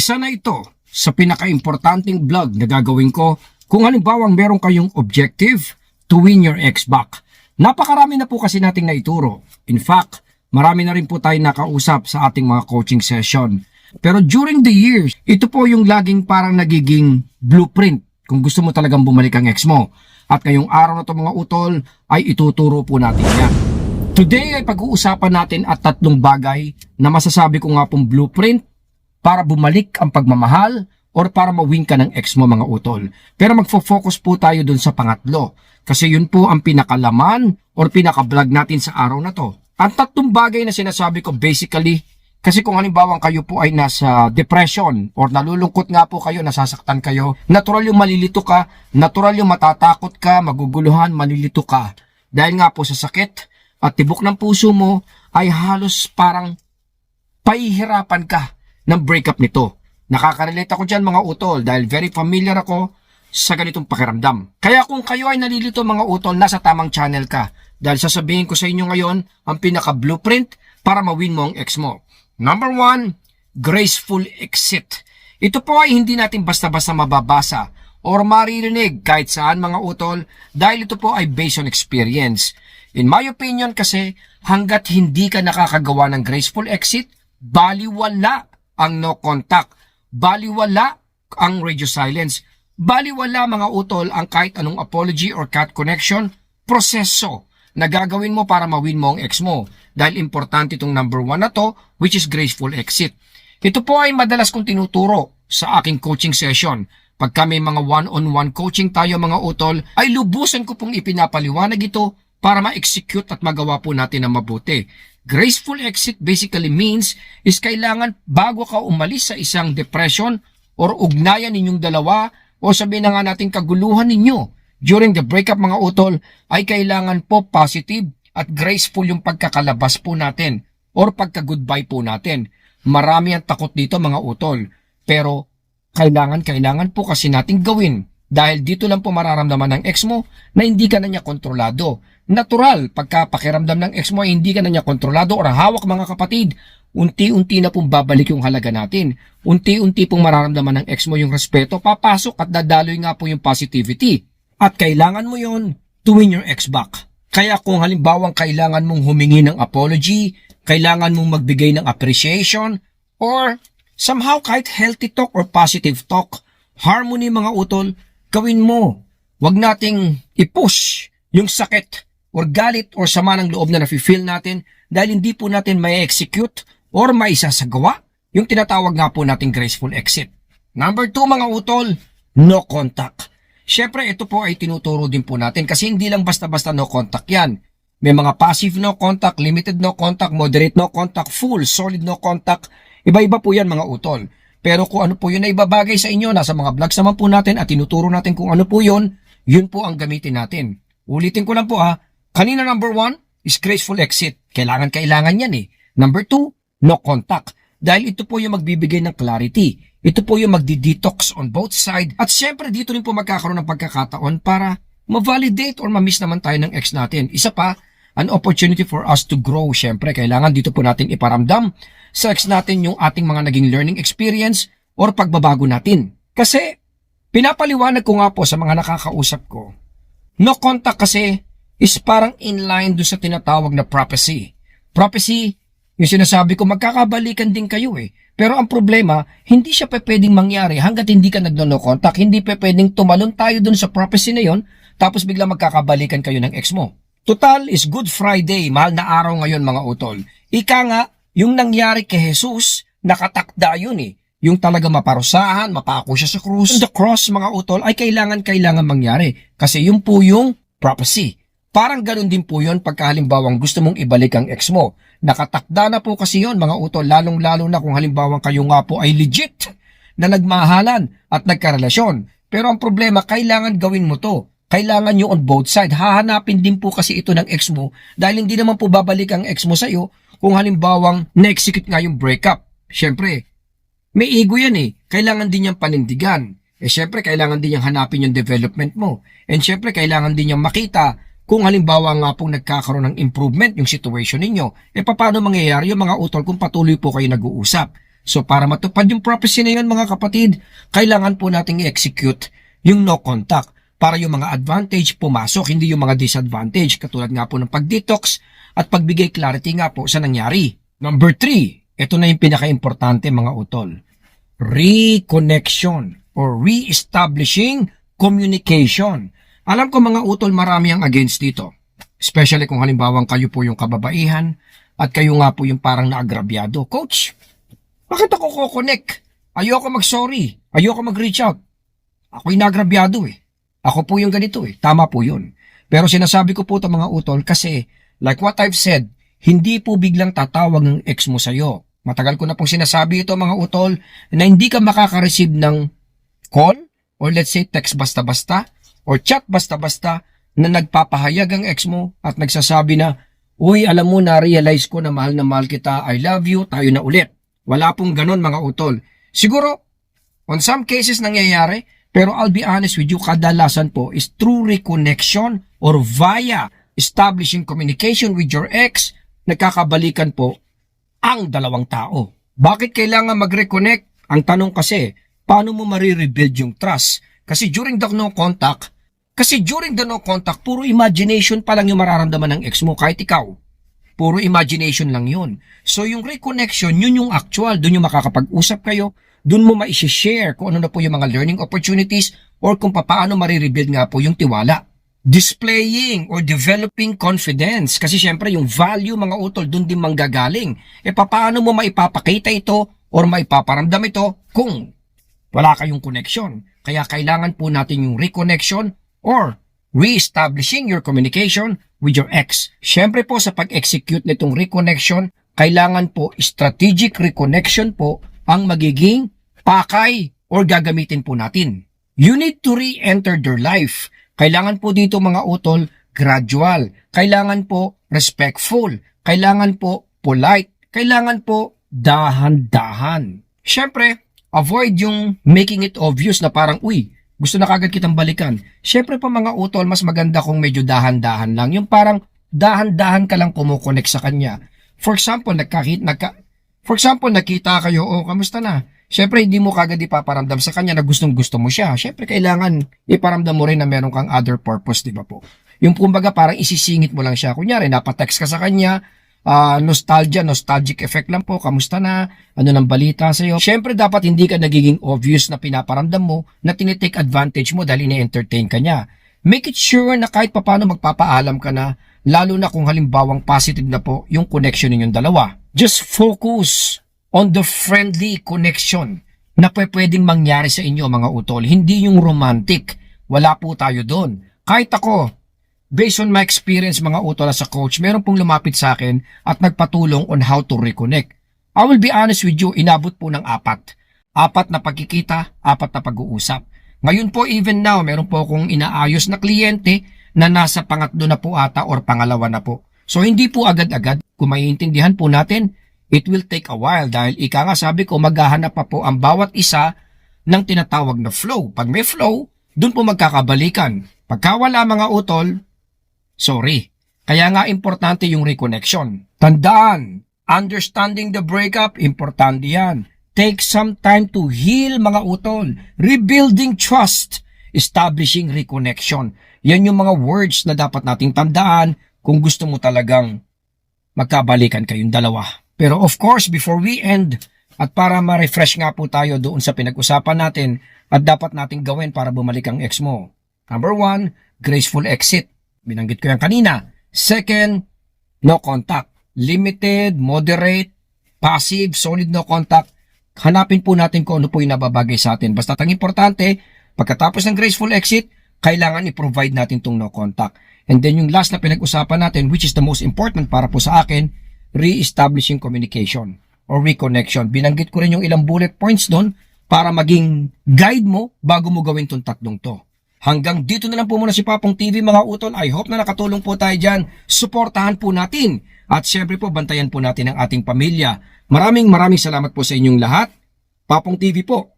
Isa na ito sa pinaka-importanting vlog na gagawin ko kung halimbawang meron kayong objective to win your ex back. Napakarami na po kasi nating naituro. In fact, marami na rin po tayo nakausap sa ating mga coaching session. Pero during the years, ito po yung laging parang nagiging blueprint kung gusto mo talagang bumalik ang ex mo. At ngayong araw na to mga utol ay ituturo po natin yan. Today ay pag-uusapan natin at tatlong bagay na masasabi ko nga pong blueprint para bumalik ang pagmamahal or para mawin ka ng ex mo mga utol. Pero magfo-focus po tayo dun sa pangatlo kasi yun po ang pinakalaman or pinaka-vlog natin sa araw na to. Ang tatlong bagay na sinasabi ko basically kasi kung halimbawa kayo po ay nasa depression or nalulungkot nga po kayo, nasasaktan kayo, natural yung malilito ka, natural yung matatakot ka, maguguluhan, malilito ka. Dahil nga po sa sakit at tibok ng puso mo ay halos parang pahihirapan ka ng breakup nito. Nakaka-relate ako dyan mga utol dahil very familiar ako sa ganitong pakiramdam. Kaya kung kayo ay nalilito mga utol, nasa tamang channel ka. Dahil sasabihin ko sa inyo ngayon ang pinaka-blueprint para mawin mo ang ex mo. Number one, graceful exit. Ito po ay hindi natin basta-basta mababasa or maririnig kahit saan mga utol dahil ito po ay based on experience. In my opinion kasi, hanggat hindi ka nakakagawa ng graceful exit, baliwala ang no contact, baliwala ang radio silence, baliwala mga utol ang kahit anong apology or cut connection, proseso na gagawin mo para mawin mo ang ex mo. Dahil importante itong number one na to, which is graceful exit. Ito po ay madalas kong tinuturo sa aking coaching session. Pagka may mga one-on-one coaching tayo mga utol, ay lubusan ko pong ipinapaliwanag ito para ma-execute at magawa po natin ng mabuti. Graceful exit basically means is kailangan bago ka umalis sa isang depression or ugnayan ninyong dalawa o sabihin na nga natin kaguluhan ninyo during the breakup mga utol ay kailangan po positive at graceful yung pagkakalabas po natin or pagka-goodbye po natin. Marami ang takot dito mga utol pero kailangan kailangan po kasi nating gawin dahil dito lang po mararamdaman ng ex mo na hindi ka na niya kontrolado. Natural, pagka pakiramdam ng ex mo ay hindi ka na niya kontrolado or hawak mga kapatid, unti-unti na pong babalik yung halaga natin. Unti-unti pong mararamdaman ng ex mo yung respeto, papasok at dadaloy nga po yung positivity. At kailangan mo yon to win your ex back. Kaya kung halimbawang kailangan mong humingi ng apology, kailangan mong magbigay ng appreciation, or somehow kahit healthy talk or positive talk, harmony mga utol, gawin mo. Huwag nating i-push yung sakit or galit or sama ng loob na nafe-feel natin dahil hindi po natin may execute or may isasagawa yung tinatawag nga po nating graceful exit. Number two mga utol, no contact. Siyempre ito po ay tinuturo din po natin kasi hindi lang basta-basta no contact yan. May mga passive no contact, limited no contact, moderate no contact, full, solid no contact. Iba-iba po yan mga utol. Pero kung ano po yun na ibabagay sa inyo, nasa mga vlogs naman po natin at tinuturo natin kung ano po yun, yun po ang gamitin natin. Ulitin ko lang po ha, kanina number one is graceful exit. Kailangan-kailangan yan eh. Number two, no contact. Dahil ito po yung magbibigay ng clarity. Ito po yung magdi-detox on both side. At syempre dito rin po magkakaroon ng pagkakataon para ma-validate or ma-miss naman tayo ng ex natin. Isa pa, an opportunity for us to grow. Syempre, kailangan dito po natin iparamdam sa ex natin yung ating mga naging learning experience or pagbabago natin. Kasi, pinapaliwanag ko nga po sa mga nakakausap ko, no contact kasi is parang inline do sa tinatawag na prophecy. Prophecy, yung sinasabi ko, magkakabalikan din kayo eh. Pero ang problema, hindi siya pa pwedeng mangyari hanggat hindi ka nagno-no contact. Hindi pa pwedeng tumalon tayo dun sa prophecy na yon tapos bigla magkakabalikan kayo ng ex mo. Total is Good Friday, mahal na araw ngayon mga utol. Ika nga, yung nangyari kay Jesus, nakatakda yun eh. Yung talaga maparusahan, mapako siya sa krus. The cross, mga utol, ay kailangan-kailangan mangyari. Kasi yun po yung prophecy. Parang ganun din po yun pagka halimbawang gusto mong ibalik ang ex mo. Nakatakda na po kasi yon mga utol, lalong-lalo na kung halimbawang kayo nga po ay legit na nagmahalan at nagkarelasyon. Pero ang problema, kailangan gawin mo to. Kailangan nyo on both side. Hahanapin din po kasi ito ng ex mo dahil hindi naman po babalik ang ex mo sa'yo kung halimbawang na-execute nga yung breakup. Siyempre, may ego yan eh. Kailangan din niyang panindigan. Eh syempre, kailangan din niyang hanapin yung development mo. And syempre, kailangan din niyang makita kung halimbawa nga pong nagkakaroon ng improvement yung situation ninyo. Eh paano mangyayari yung mga utol kung patuloy po kayo nag-uusap? So para matupad yung prophecy na yun mga kapatid, kailangan po nating i-execute yung no contact para yung mga advantage pumasok, hindi yung mga disadvantage katulad nga po ng pag-detox at pagbigay clarity nga po sa nangyari. Number three, ito na yung pinaka-importante mga utol. Reconnection or re-establishing communication. Alam ko mga utol marami ang against dito. Especially kung halimbawa kayo po yung kababaihan at kayo nga po yung parang naagrabyado. Coach, bakit ako kukonek? Ayoko mag-sorry. Ayoko mag-reach out. Ako'y nagrabyado eh. Ako po yung ganito eh. Tama po yun. Pero sinasabi ko po ito mga utol kasi like what I've said, hindi po biglang tatawag ng ex mo sa'yo. Matagal ko na pong sinasabi ito mga utol na hindi ka makaka-receive ng call or let's say text basta-basta or chat basta-basta na nagpapahayag ang ex mo at nagsasabi na, Uy, alam mo, na-realize ko na mahal na mahal kita, I love you, tayo na ulit. Wala pong ganon mga utol. Siguro, on some cases nangyayari, pero I'll be honest with you, kadalasan po is through reconnection or via establishing communication with your ex, nagkakabalikan po ang dalawang tao. Bakit kailangan mag-reconnect? Ang tanong kasi, paano mo marirebuild yung trust? Kasi during the no contact, kasi during the no contact, puro imagination pa lang yung mararamdaman ng ex mo kahit ikaw. Puro imagination lang yun. So yung reconnection, yun yung actual. Doon yung makakapag-usap kayo. Doon mo ma-share kung ano na po yung mga learning opportunities or kung paano marirebuild nga po yung tiwala. Displaying or developing confidence. Kasi syempre yung value mga utol doon din manggagaling. E paano mo maipapakita ito or maipaparamdam ito kung wala kayong connection. Kaya kailangan po natin yung reconnection or re-establishing your communication with your ex. Siyempre po sa pag-execute nitong reconnection, kailangan po strategic reconnection po ang magiging pakay or gagamitin po natin. You need to re-enter their life. Kailangan po dito mga utol, gradual. Kailangan po respectful. Kailangan po polite. Kailangan po dahan-dahan. Siyempre, avoid yung making it obvious na parang, uy, gusto na kagad kitang balikan. Siyempre pa mga utol, mas maganda kung medyo dahan-dahan lang. Yung parang dahan-dahan ka lang kumukonek sa kanya. For example, nagkakit, nagka, for example, nakita kayo, oh, kamusta na? Siyempre, hindi mo kagad ipaparamdam sa kanya na gustong gusto mo siya. Siyempre, kailangan iparamdam mo rin na meron kang other purpose, di ba po? Yung kumbaga, parang isisingit mo lang siya. Kunyari, napatext ka sa kanya, ah, nostalgia, nostalgic effect lang po. Kamusta na? Ano ng balita sa'yo? Siyempre, dapat hindi ka nagiging obvious na pinaparamdam mo na tinitake advantage mo dahil ine-entertain ka niya. Make it sure na kahit papano magpapaalam ka na, lalo na kung halimbawang positive na po yung connection ninyong dalawa. Just focus on the friendly connection na pwe- pwedeng mangyari sa inyo mga utol. Hindi yung romantic. Wala po tayo doon. Kahit ako, based on my experience mga utol as a coach, meron pong lumapit sa akin at nagpatulong on how to reconnect. I will be honest with you, inabot po ng apat. Apat na pagkikita, apat na pag-uusap. Ngayon po, even now, meron po akong inaayos na kliyente na nasa pangatlo na po ata or pangalawa na po. So, hindi po agad-agad. Kung maiintindihan po natin, it will take a while dahil ika nga sabi ko, maghahanap pa po ang bawat isa ng tinatawag na flow. Pag may flow, dun po magkakabalikan. Pagka wala mga utol, sorry. Kaya nga importante yung reconnection. Tandaan, understanding the breakup, importante yan. Take some time to heal mga utol. Rebuilding trust. Establishing reconnection. Yan yung mga words na dapat nating tandaan kung gusto mo talagang magkabalikan kayong dalawa. Pero of course, before we end, at para ma-refresh nga po tayo doon sa pinag-usapan natin at dapat nating gawin para bumalik ang ex mo. Number one, graceful exit. Binanggit ko yan kanina. Second, no contact. Limited, moderate, passive, solid no contact. Hanapin po natin kung ano po yung nababagay sa atin. Basta ang importante, pagkatapos ng graceful exit, kailangan i-provide natin tong no contact. And then yung last na pinag-usapan natin, which is the most important para po sa akin, re-establishing communication or reconnection. Binanggit ko rin yung ilang bullet points doon para maging guide mo bago mo gawin tong tatlong to. Hanggang dito na lang po muna si Papong TV mga utol. I hope na nakatulong po tayo dyan. Suportahan po natin. At syempre po, bantayan po natin ang ating pamilya. Maraming maraming salamat po sa inyong lahat. Papong TV po,